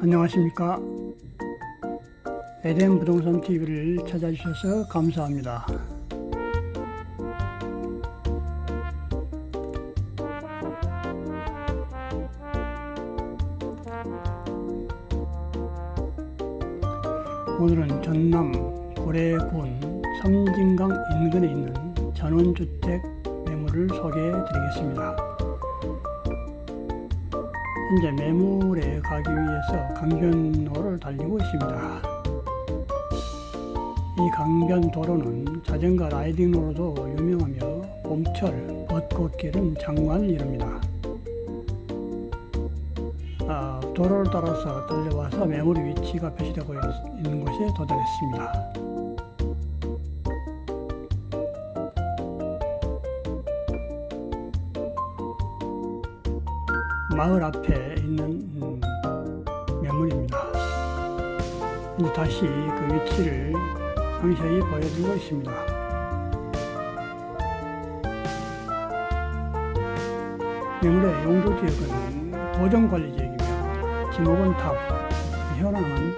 안녕하십니까. 에덴 부동산 TV를 찾아주셔서 감사합니다. 오늘은 전남 고래군 섬진강 인근에 있는 전원주택 매물을 소개해 드리겠습니다. 현재 매물에 가기 위해서 강변도로를 달리고 있습니다. 이 강변도로는 자전거 라이딩로도 유명하며 봄철 벚꽃길은 장관을 이룹니다. 아, 도로를 따라서 달려와서 매물 위치가 표시되고 있- 있는 곳에 도달했습니다. 마을 앞에 있는 음, 매물입니다. 이제 다시 그 위치를 상세히 보여드리고 있습니다. 매물의 용도 지역은 보존관리 지역이며 지목은 탑, 현황은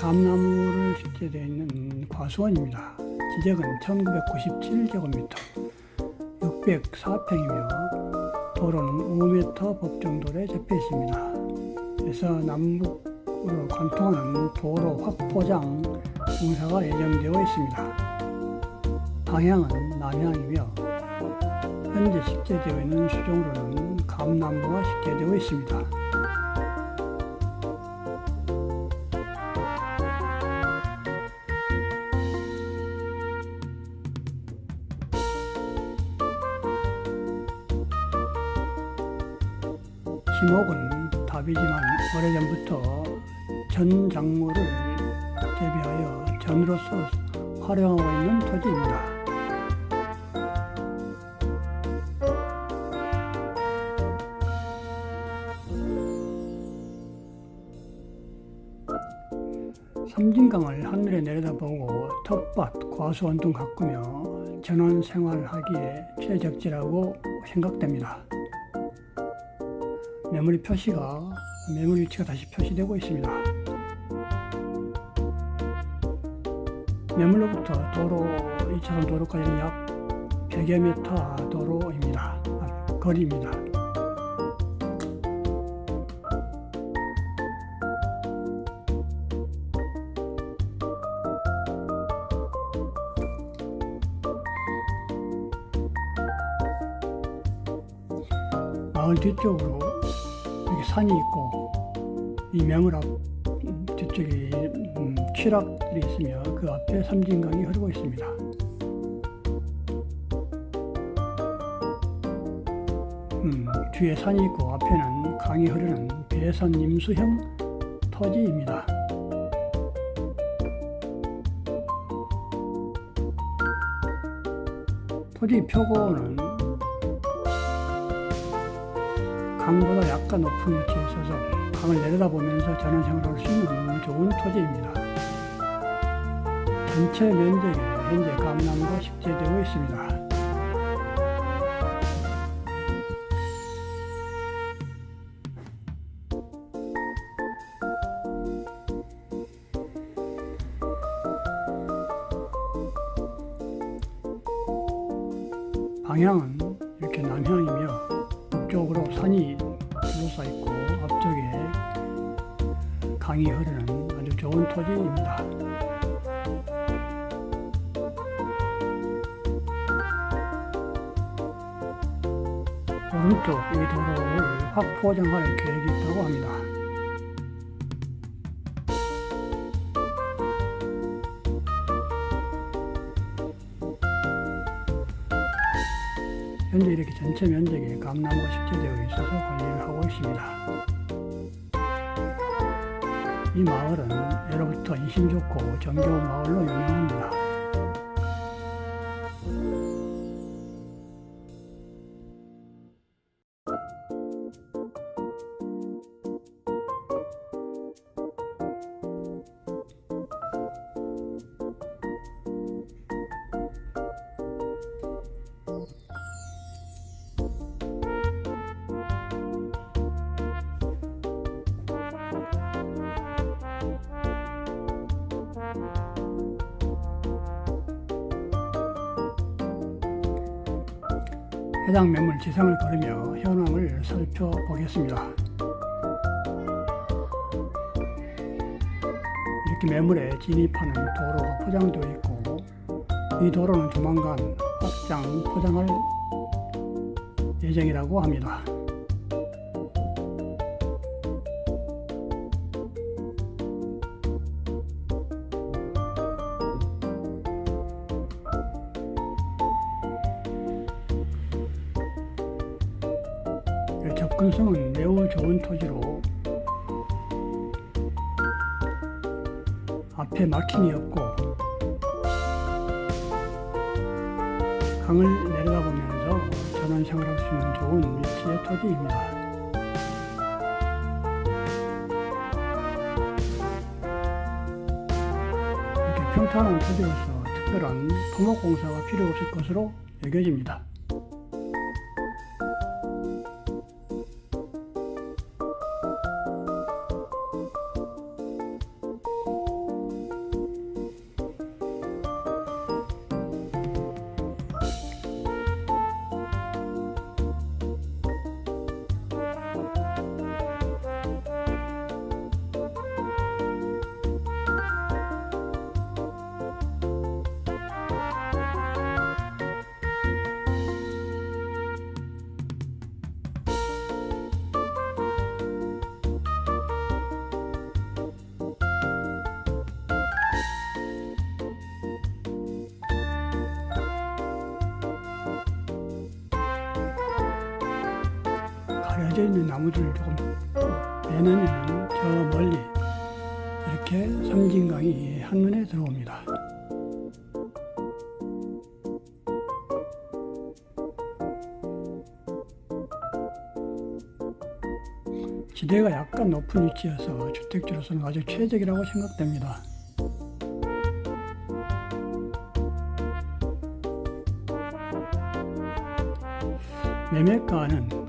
감나무를 식재되어 있는 과수원입니다. 지적은 1997제곱미터, 604평이며 도로는 5m 법정도로에 접해 있습니다. 그래서 남북으로 관통하는 도로 확포장 공사가 예정되어 있습니다. 방향은 남향이며 현재 식재되어 있는 수종로는 감나무가 식재되어 있습니다. 지목은 답이지만 오래전부터 전 작물을 재배하여 전으로서 활용하고 있는 토지입니다. 섬진강을 하늘에 내려다보고 텃밭, 과수원 등 가꾸며 전원 생활하기에 최적지라고 생각됩니다. 매물 표시가 매물 위치가 다시 표시되고 있습니다. 매물로부터 도로 2차선 도로까지는 약 100여 미터 도로입니다. 아, 거리입니다. 마을 뒤쪽으로 산이 있고 이 매물 앞 음, 뒤쪽에 음, 취락들이 있으며 그 앞에 섬진강이 흐르고 있습니다. 음, 뒤에 산이 있고 앞에는 강이 흐르는 배선 임수형 토지입니다. 토지 표고는 강보다 약간 높은 위치에 있어서 강을 내려다보면서 전원 생활할 수 있는 좋은 토지입니다. 전체 면적에 현재 감나무가 식재되고 있습니다. 방향은 이렇게 남향이며 북쪽으로 산이 둘러싸 있고 앞쪽에 강이 흐르는 아주 좋은 토지입니다. 오른쪽 이 도로를 확 포장할 계획이 있다고 합니다. 현재 이렇게 전체 면적에 감나무가 식재되어 있어서 관리를 하고 있습니다. 이 마을은 예로부터 인심 좋고 정겨운 마을로 유명합니다. 해당 매물 지상을 걸으며 현황을 살펴보겠습니다. 이렇게 매물에 진입하는 도로가 포장되어 있고 이 도로는 조만간 확장 포장할 예정이라고 합니다. 접근성은 매우 좋은 토지로 앞에 막힘이 없고 강을 내려다보면서 전원 생활 할 수 있는 좋은 위치의 토지입니다. 이렇게 평탄한 토지로서 특별한 토목 공사가 필요 없을 것으로 여겨집니다. 가려져 있는 나무들을 조금 빼내면 저 멀리 이렇게 섬진강이 한눈에 들어옵니다. 지대가 약간 높은 위치여서 주택지로서는 아주 최적이라고 생각됩니다. 매매가는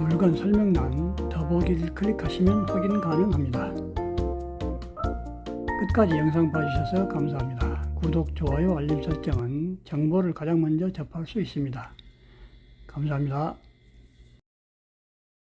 물건 설명란 더보기를 클릭하시면 확인 가능합니다. 끝까지 영상 봐주셔서 감사합니다. 구독, 좋아요, 알림 설정은 정보를 가장 먼저 접할 수 있습니다. 감사합니다.